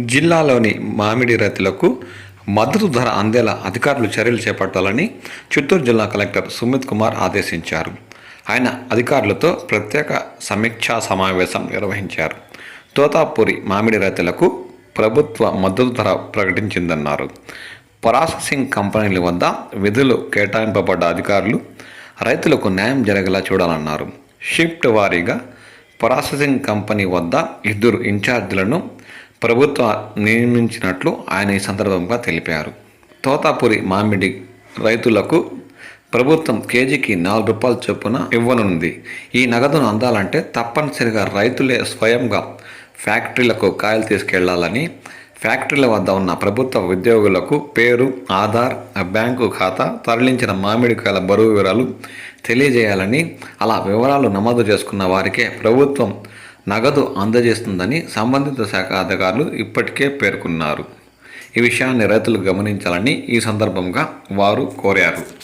జిల్లాలోని మామిడి రైతులకు మద్దతు ధర అందేలా అధికారులు చర్యలు చేపట్టాలని చిత్తూరు జిల్లా కలెక్టర్ సుమిత్ కుమార్ ఆదేశించారు. ఆయన అధికారులతో ప్రత్యేక సమీక్షా సమావేశం నిర్వహించారు. తోతాపూరి మామిడి రైతులకు ప్రభుత్వ మద్దతు ధర ప్రకటించిందన్నారు. ప్రాసెసింగ్ కంపెనీల వద్ద విధులు కేటాయింపబడ్డ అధికారులు రైతులకు న్యాయం జరిగేలా చూడాలన్నారు. షిఫ్ట్ వారీగా ప్రాసెసింగ్ కంపెనీ వద్ద ఇద్దరు ఇన్ఛార్జీలను ప్రభుత్వం నియమించినట్లు ఆయన ఈ సందర్భంగా తెలిపారు. తోతాపురి మామిడి రైతులకు ప్రభుత్వం కేజీకి నాలుగు రూపాయల చొప్పున ఇవ్వనుంది. ఈ నగదును అందాలంటే తప్పనిసరిగా రైతులే స్వయంగా ఫ్యాక్టరీలకు కాయలు తీసుకెళ్ళాలని ఫ్యాక్టరీల వద్ద ఉన్న ప్రభుత్వ ఉద్యోగులకు పేరు ఆధార్ బ్యాంకు ఖాతా తరలించిన మామిడికాయల బరువు వివరాలు తెలియజేయాలని అలా వివరాలు నమోదు చేసుకున్న వారికే ప్రభుత్వం నగదు అందజేస్తుందని సంబంధిత శాఖ అధికారులు ఇప్పటికే పేర్కొన్నారు. ఈ విషయాన్ని రైతులు గమనించాలని ఈ సందర్భంగా వారు కోరారు.